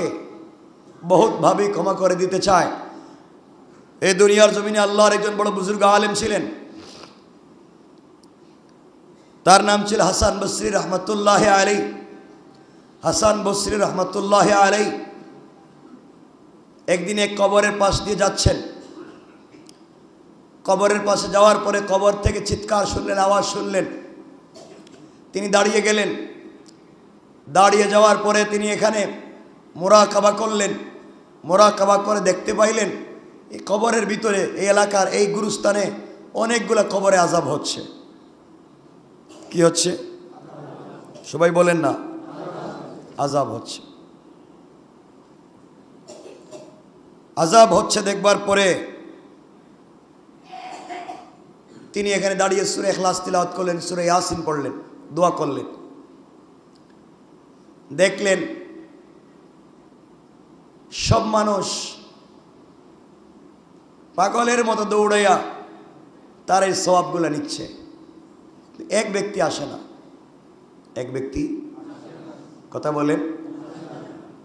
গুনাহকে বহুতভাবেই ক্ষমা করে দিতে চায়। এই দুনিয়ার জমিনে আল্লাহর একজন বড় বুজুর্গ আলেম ছিলেন। তার নাম ছিল হাসান বসরি রহমতুল্লাহ আলী হাসান বসরি রহমতুল্লাহ আলী একদিন এক কবরের পাশ দিয়ে যাচ্ছেন। কবরের পাশে যাওয়ার পরে কবর থেকে চিৎকার শুনলেন, আওয়াজ শুনলেন। তিনি দাঁড়িয়ে গেলেন। দাঁড়িয়ে যাওয়ার পরে তিনি এখানে মোরা কাবা করলেন মোরা কাবা করে দেখতে পাইলেন, এই কবরের ভিতরে, এই এলাকার এই গুরুস্থানে অনেকগুলো কবরে আজাব হচ্ছে। কি হচ্ছে? সবাই বলেন না আজাব হচ্ছে। আজাব হচ্ছে দেখবার পরে তিনি এখানে দাঁড়িয়ে সুরে এখলাস তিলাওয়াত করলেন, সুরে ইয়াসিন পড়লেন, দোয়া করলেন। দেখলেন সব মানুষ পাগলের মতো দৌড়াইয়া তার এই স্বভাবগুলো নিচ্ছে। এক ব্যক্তি আসে না। এক ব্যক্তি কথা বলেন,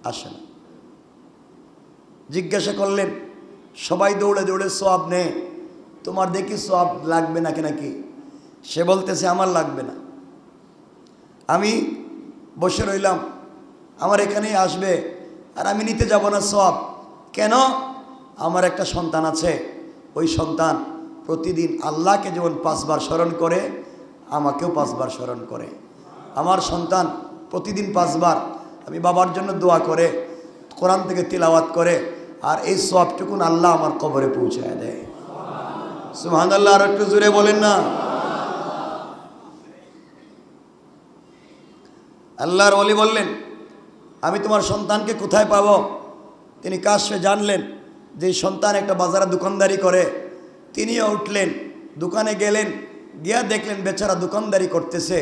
আসে না। জিজ্ঞাসা করলেন, সবাই দৌড়ে দৌড়ে সব নেয় তোমার দেখি সব লাগবে নাকি নাকি? সে বলতেছে, আমার লাগবে না। আমি বসে রইলাম, আমার এখানেই আসবে। আর আমি নিতে যাব না সব। কেন? আমার একটা সন্তান আছে। ওই সন্তান প্রতিদিন আল্লাহকে যেমন পাঁচবার স্মরণ করে, আমাকেও পাঁচবার স্মরণ করে। আমার সন্তান প্রতিদিন পাঁচবার আমি বাবার জন্য দোয়া করে, কোরআন থেকে তিলাওয়াত করে, আর এই সবটুকুন আল্লাহ আমার কবরে পৌঁছায় দেয়। সুহান আল্লাহ আর একটু জুড়ে বলেন না। আল্লাহর অলি বললেন আমি তোমার সন্তানকে কোথায় পাবো? তিনি কাশে জানলেন যে সন্তান একটা বাজারে দোকানদারি করে। তিনিও উঠলেন, দোকানে গেলেন, গিয়া দেখলেন বেচারা দোকানদারি করতেছে।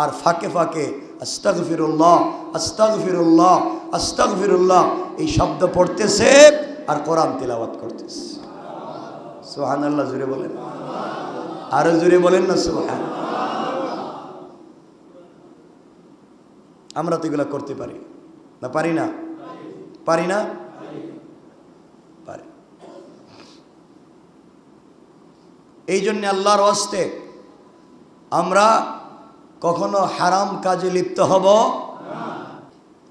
আর ফাঁকে ফাঁকে আস্তাক ফিরুল্লাহ আস্তাক ফিরুল্লাহ আস্তাক ফিরুল্লাহ এই শব্দ পড়তেছে আর কোরআন তিলাওয়াত করতেছে। সোহান আল্লাহ জুড়ে বলেন। আরও জুড়ে বলেন না সোহান আমরা তো এগুলো করতে পারি। না, পারি না। পারি না? পারি। এই জন্যে আল্লাহর অস্তে আমরা কখনো হারাম কাজে লিপ্ত হব।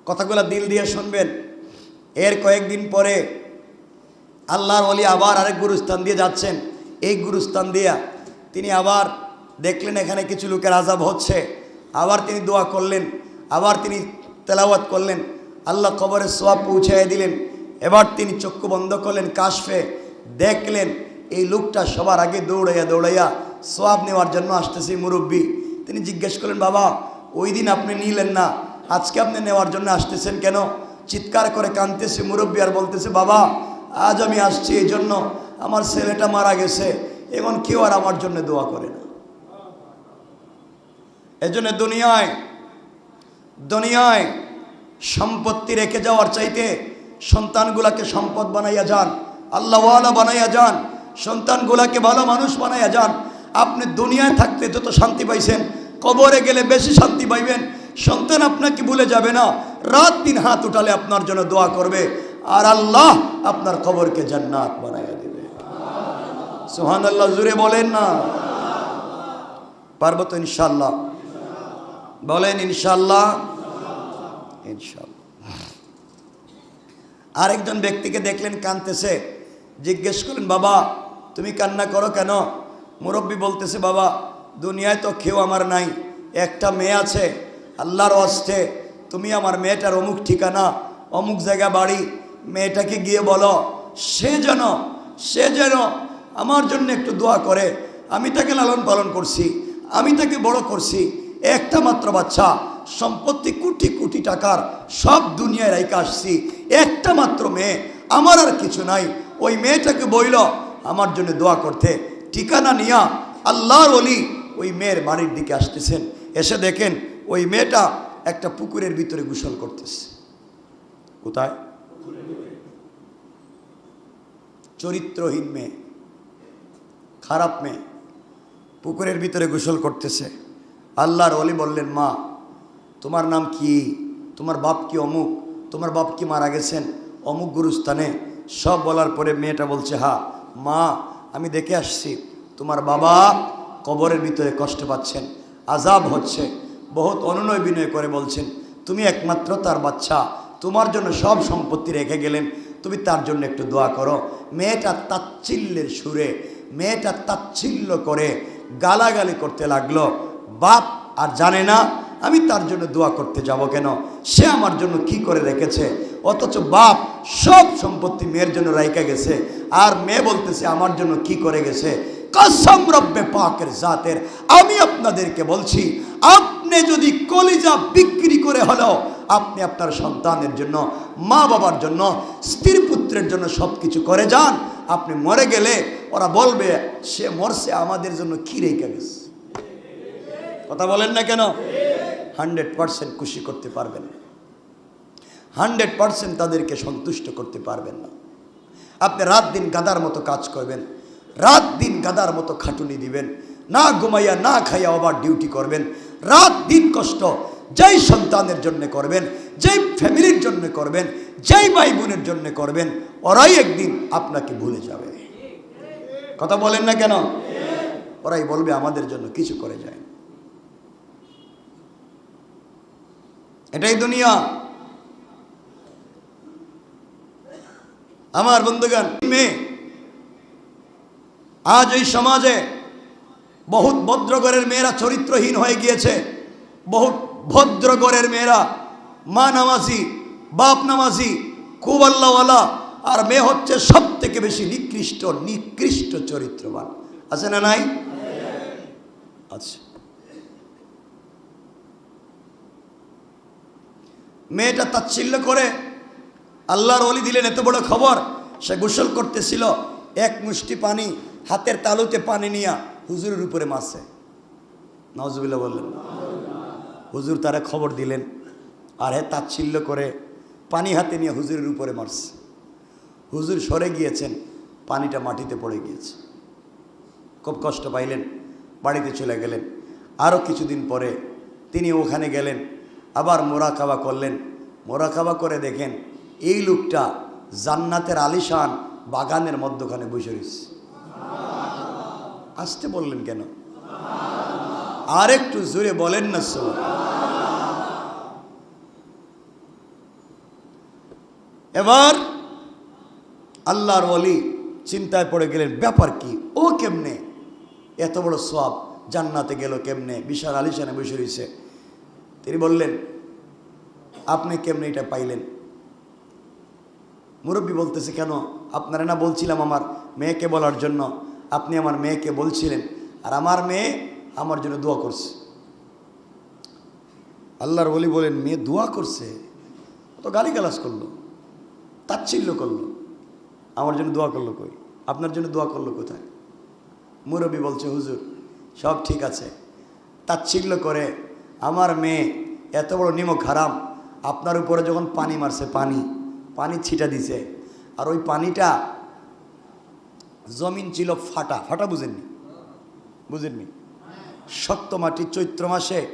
কথাগুলো দিল দিয়ে শুনবেন। এর কয়েকদিন পরে আল্লাহর অলি আবার আরেক গুরুস্থান দিয়ে যাচ্ছেন। এই গুরুস্থান দিয়া তিনি আবার দেখলেন এখানে কিছু লোকের আজাব হচ্ছে। আবার তিনি দোয়া করলেন। আবার তিনি তেলাওয়াত করলেন। আল্লাহ কবরে সোয়াব পৌঁছাই দিলেন। এবার তিনি চক্ষু বন্ধ করলেন, কাশফে দেখলেন এই লোকটা সবার আগে দৌড়াইয়া দৌড়াইয়া সোয়াব নেওয়ার জন্য আসতেছে মুরব্বী। তিনি জিজ্ঞেস করলেন, বাবা, ওই দিন আপনি নিলেন না, আজকে আপনি নেওয়ার জন্য আসতেছেন কেন? চিৎকার করে কাঁদতেছে মুরব্বী আর বলতেছে, বাবা, আজ আমি আসছি এই জন্য, আমার ছেলেটা মারা গেছে এখন কেউ আর আমার জন্য দোয়া করে না। এজন্য দুনিয়ায় দুনিয়ায় সম্পত্তি রেখে যাওয়ার চাইতে সন্তানগুলাকে সম্পদ বানাইয়া যান, আল্লাহওয়ালা বানাইয়া যান, সন্তানগুলাকে ভালো মানুষ বানাইয়া যান। আপনি দুনিয়ায় থাকতে যত শান্তি পাইছেন, কবরে গেলে বেশি শান্তি পাইবেন, সন্তান আপনাকে ভুলে যাবে না, রাত দিন হাত উঠালে আপনার জন্য দোয়া করবে, আর আল্লাহ আপনার কবরকে জান্নাত বানাইয়া দেবে। সোহান আল্লাহ জুড়ে বলেন না। পারব তো ইনশাল্লাহ বলেন ইনশাল্লাহ ইনশাল্লাহ আরেকজন ব্যক্তিকে দেখলেন কানতেছে জিজ্ঞেস করলেন, বাবা, তুমি কান্না করো কেন? মুরব্বী বলতেছে, বাবা, দুনিয়ায় তো কেউ আমার নাই। একটা মেয়ে আছে, আল্লাহর অস্তে। তুমি আমার মেয়েটার অমুক ঠিকানা, অমুক জায়গা বাড়ি, মেয়েটাকে গিয়ে বলো, সে যেন সে যেন আমার জন্য একটু দোয়া করে। আমি তাকে লালন পালন করছি, আমি তাকে বড় করছি। একটা মাত্র বাচ্চা সম্পত্তি কোটি কোটি টাকার সব দুনিয়ায় রাইকে আসছি। একটা মাত্র মেয়ে, আমার আর কিছু নাই। ওই মেয়েটাকে বইল, আমার জন্য দোয়া করতে। ঠিকানা নিয়া আল্লাহর অলি ওই মেয়ের বাড়ির দিকে আসতেছেন। এসে দেখেন ওই মেয়েটা একটা পুকুরের ভিতরে গোসল করতেছে। কোথায়? চরিত্রহীন মেয়ে, খারাপ মেয়ে, পুকুরের ভিতরে গোসল করতেছে। আল্লাহর অলি বললেন, মা তোমার নাম কি? তোমার বাপ কি অমুক? তোমার বাপ কি মারা গেছেন? অমুক গুরুস্থানে? সব বলার পরে মেয়েটা বলছে, হা, মা, আমি দেখে আসছি। তোমার বাবা কবরের ভিতরে কষ্ট পাচ্ছেন আজাব হচ্ছে, বহুত অনুনয় বিনয় করে বলছেন, তুমি একমাত্র তার বাচ্চা, তোমার জন্য সব সম্পত্তি রেখে গেলেন, তুমি তার জন্য একটু দোয়া করো। মেয়েটা তাচ্ছিল্যের সুরে, মেয়েটা তাচ্ছিল্য করে গালাগালি করতে লাগল। বাপ আর জানে না আমি তার জন্য দোয়া করতে যাব কেন? সে আমার জন্য কি করে রেখেছে? অথচ বাপ সব সম্পত্তি মেয়ের জন্য রাইকা গেছে, আর মেয়ে বলতেছে, আমার জন্য কি করে গেছে? কসম রব্বে পাকের জাতের। আমি আপনাদেরকে বলছি, আপনি যদি কলিজা বিক্রি করে হলেও আপনি আপনার সন্তানের জন্য মা বাবার জন্য স্ত্রী পুত্রের জন্য সব কিছু করে যান, আপনি মরে গেলে ওরা বলবে, সে মরছে, আমাদের জন্য কি রেখে গেছে? কথা বলেন না কেন? হান্ড্রেড পারসেন্ট খুশি করতে পারবেন না। হান্ড্রেড পারসেন্ট তাদেরকে সন্তুষ্ট করতে পারবেন না। আপনি রাত দিন গাদার মতো কাজ করবেন, রাত দিন গাদার মতো খাটুনি দিবেন, না ঘুমাইয়া, না খাইয়া আবার ডিউটি করবেন, রাত দিন কষ্ট যেই সন্তানের জন্য করবেন, যেই ফ্যামিলির জন্য করবেন, যেই ভাই বোনের জন্য করবেন, ওরাই একদিন আপনাকে ভুলে যাবে। কথা বলেন না কেন? ওরাই বলবে, আমাদের জন্য কিছু করে যায় এটাই দুনিয়া। আমার বন্ধুগান মেয়ে আজ এই সমাজে বহুত ভদ্রগরের মেয়েরা চরিত্রহীন হয়ে গিয়েছে, বহুত ভদ্রগরের মেয়েরা মা নামাজি, বাপ নামাজি, খুব আল্লাহওয়ালা, আর মেয়ে হচ্ছে সব থেকে বেশি নিকৃষ্ট নিকৃষ্ট চরিত্রবান। আছে না নাই? আচ্ছা মেয়েটা তাচ্ছিল্য করে আল্লাহর অলি দিলেন, এত বড় খবর। সে গোসল করতেছিল, এক মুষ্টি পানি, হাতের তালুতে পানি নিয়া হুজুরের উপরে মারছে। নজবিল্লা বললেন, হুজুর তারা খবর দিলেন, আর হে তাচ্ছিল্য করে পানি হাতে নিয়ে হুজুরের উপরে মারছে। হুজুর সরে গিয়েছেন, পানিটা মাটিতে পড়ে গিয়েছে। খুব কষ্ট পাইলেন, বাড়িতে চলে গেলেন। আরও কিছুদিন পরে তিনি ওখানে গেলেন আবার মোরাকাবা করলেন। মোরাকাবা করে দেখেন, এই লোকটা জান্নাতের আলিশান বাগানের মধ্যখানে বসে রয়েছে। আসতে বললেন কেন? আর একটু জোরে বলেন না সব। এবার আল্লাহর ওলি চিন্তায় পড়ে গেলেন, ব্যাপার কি? ও কেমনে? এত বড় সব জান্নাতে গেল কেমনে? বিশাল আলিশানে বসে রয়েছে। তিনি বললেন, আপনি কেমনে এটা পাইলেন? মুরব্বী বলতেছে, কেন? আপনারা না বলছিলাম আমার মেয়েকে বলার জন্য। আপনি আমার মেয়েকে বলছিলেন আর আমার মেয়ে আমার জন্য দোয়া করছে। আল্লাহর বলি বলেন, মেয়ে দোয়া করছে? তো গালি গালাস করল, তাচ্ছিল্য করল। আমার জন্য দোয়া করল কই? আপনার জন্য দোয়া করল কোথায়? মুরব্বী বলছে, হুজুর, সব ঠিক আছে। তাচ্ছিল্য করে আমার মেয়ে, এত বড় নিমক হারাম। আপনার উপরে যখন পানি মারছে, পানি পানি ছিটা দিছে। আর ওই পানিটা জমিন ছিল ফাটা। ফাটা বুঝেননি? বুঝেননি? শক্ত মাটি চৈত্র মাসে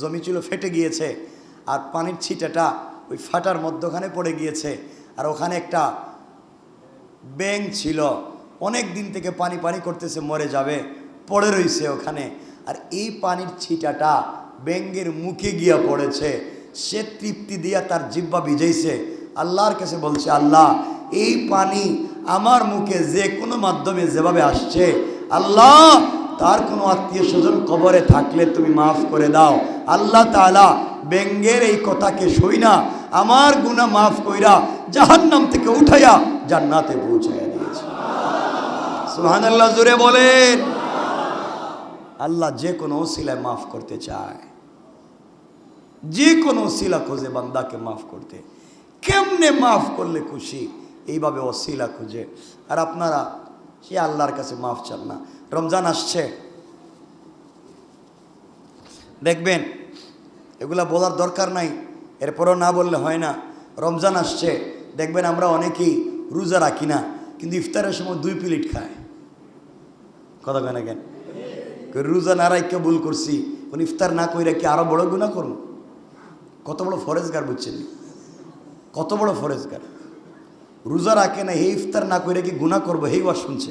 জমি ছিল ফেটে গিয়েছে, আর পানির ছিটাটা ওই ফাটার মধ্যখানে পড়ে গিয়েছে। আর ওখানে একটা ব্যাং ছিল। অনেক দিন থেকে পানি পানি করতেছে, মরে যাবে, পড়ে রইছে ওখানে। আর এই পানির ছিটাটা ব্যাঙ্গের মুখে গিয়া পড়েছে। সে তৃপ্তি দিয়া তার জিব্বা ভিজাইছে। আল্লাহর কাছে বলছে, আল্লাহ, এই পানি আমার মুখে যে কোনো মাধ্যমে যেভাবে আসছে, আল্লাহ, তার কোনো আত্মীয় স্বজন কবরে থাকলে তুমি মাফ করে দাও। আল্লাহ তাআলা ব্যঙ্গের এই কথাকে সই না, আমার গুণা মাফ কইরা জাহান্নাম থেকে উঠাইয়া জান্নাতে পৌঁছাইয়া দিয়েছে। সুহান আল্লাহ জুড়ে বলেন। আল্লাহ যে কোনো ওসিলায় মাফ করতে চায়। যে কোনো ওসিলা খোঁজে বান্দাকে মাফ করতে। কেমনে মাফ করলে খুশি? এইভাবে ওসিলা খুঁজে। আর আপনারা, সে আল্লাহর কাছে মাফ চান না। রমজান আসছে। দেখবেন, এগুলা বলার দরকার নাই। এরপরও না বললে হয় না। রমজান আসছে। দেখবেন আমরা অনেকেই রোজা রাখি না, কিন্তু ইফতারের সময় দুই প্লেট খায় কথা কেন কেন? রোজা না রাখকে ভুল করছি। ইফতার না কইরা কি আরও বড় গুণা করুন কত বড় ফরেজগার বুঝছেন? কত বড় ফরেজগার রোজা রাখে না, হে ইফতার না করে কি গুণা করব? হেই ওয়াজ শুনছে।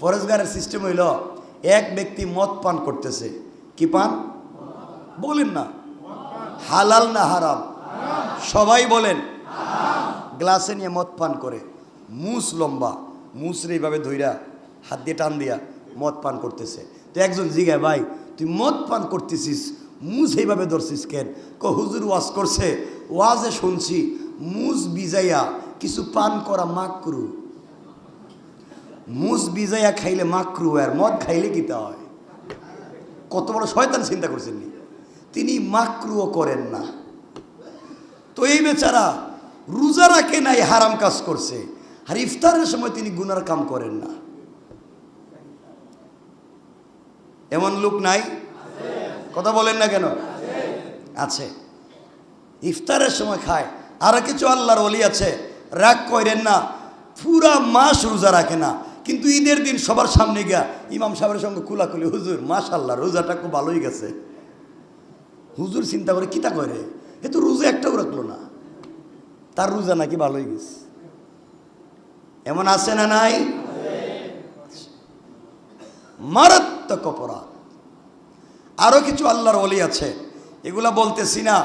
ফরেজগারের সিস্টেম হইল, এক ব্যক্তি মদ পান করতেছে। কি পান? বলেন না। হালাল না হারাম? সবাই বলেন, গ্লাসে নিয়ে মদ পান করে। মুস লম্বা, মুসরে এইভাবে ধইরা হাত দিয়ে টান দিয়া মদ পান করতেছে। তো একজন জিগায়, ভাই, তুই মদ পান করতেছিস মুস এইভাবে ধরছিস কেন? ক, হুজুর ওয়াজ করছে, ওয়াজে শুনছি, মুজ বিজাইয়া কিছু পান করা মাকরু। মুজ বিজাইয়া খাইলে মাকরু আর মদ খাইলে কিতা হয়? কত বড় শয়তান চিন্তা করছেন? তিনি মাকরুও করেন না। তো এই বেচারা রোজা রাখে নাই, হারাম কাজ করছে। আর ইফতারের সময় তিনি গুনার কাম করেন না। এমন লোক নাই কথা বলেন না কেন? আছে। ইফতারের সময় খায়। আর কিছু আল্লাহর অলি আছে। রাগ করেন না, পুরা মাস রোজা রাখে না। কিন্তু ঈদের দিন সবার সামনে গিয়া ইমাম সাহেবের সঙ্গে কুলাকুলি, হুজুর মাস আল্লাহ রোজাটা খুব ভালোই গেছে। হুজুর চিন্তা করে, কিতা করে এ তো রোজা একটাও রাখল না। তার রোজা নাকি ভালোই গেছে। এমন আছে না নাই? মারাত্মক অপরাধ। আরও কিছু আল্লাহর অলি আছে। এগুলা বলতেছি না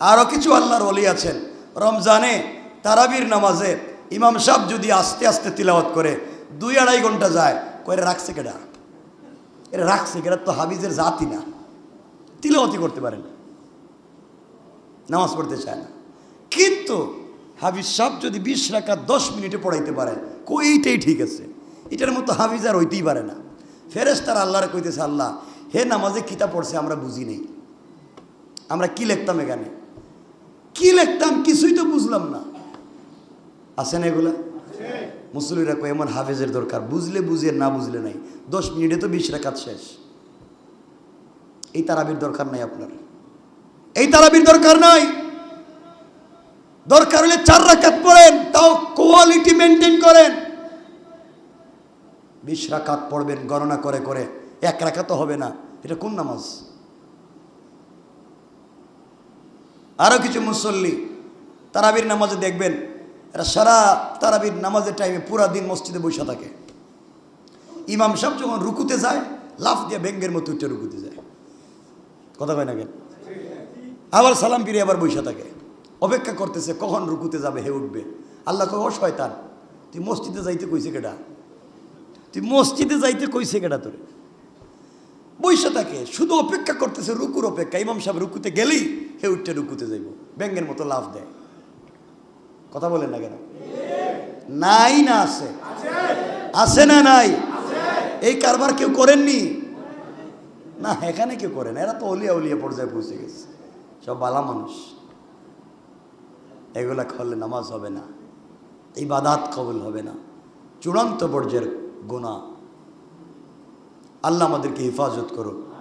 আরও কিছু আল্লাহর অলি আছেন। রমজানে তারাবির নামাজে ইমাম সাহ যদি আস্তে আস্তে তিলাওয়াত করে, দুই আড়াই ঘণ্টা যায়, কয়ে রাখছে কেডা? এটা রাখছে কেডা তো হাবিজের জাতি না। তিলাওয়াতি করতে পারে না। নামাজ পড়তে চায় না। কিন্তু হাবিজ সাহেব যদি বিশ রাখা দশ মিনিটে পড়াইতে পারে, কইটাই ঠিক আছে। এটার মতো হাবিজ আর হইতেই পারে না। ফেরেস তার আল্লাহরে কইতেছে, আল্লাহ হে নামাজে কিতা পড়ছে, আমরা বুঝি নেই। আমরা কি লিখতাম এখানে? কি লিখতাম? কিছুই তো বুঝলাম না। আছে না এগুলা? মুসলিরা কয়, এমন হাফেজের দরকার। বুঝলে বুঝে না বুঝলে নাই। দশ মিনিটে তো বিশ রাখাত শেষ। এই তারাবির দরকার নাই আপনার। এই তারাবির দরকার নাই। দরকার হলে চার রাকাত পড়েন, তাও কোয়ালিটি মেনটেন করেন। বিশ রাকাত পড়বেন, গণনা করে করে। এক রাখা তো হবে না। এটা কোন নামাজ? আরও কিছু মুসল্লি তারাবির নামাজে দেখবেন, এরা সারা তারাবির নামাজের টাইমে পুরা দিন মসজিদে বসে থাকে। ইমাম সাহেব যখন রুকুতে যায়, লাফ দিয়ে ব্যাঙ্গের মতো উঠে রুকুতে যায়। কথা কয় না কেন? আবার সালাম ফিরে আবার বসে থাকে। অপেক্ষা করতেছে, কখন রুকুতে যাবে, হে উঠবে। আল্লাহ কয় শয়তান, তুই মসজিদে যাইতে কইছে কেটা তুই মসজিদে যাইতে কইছে কেটা তোরে? বৈশা থাকে, শুধু অপেক্ষা করতেছে রুকুর অপেক্ষা। ইমাম সাহেব রুকুতে গেলেই হে উঠতে রুকুতে যাইব, ব্যাঙ্গের মতো লাভ দেয়। কথা বলেন না কেন? নাই না আছে। আছে না নাই? এই কারবার কেউ করেননি? না, এখানে কেউ করেন এরা তো অলিয়া উলিয়া পর্যায়ে পৌঁছে গেছে। সব বালা মানুষ। এগুলা করলে নামাজ হবে না এই বাদাত কবল হবে না। চূড়ান্ত পর্যায়ের গোনা আল্লাহ আমাদেরকে হেফাজত করো।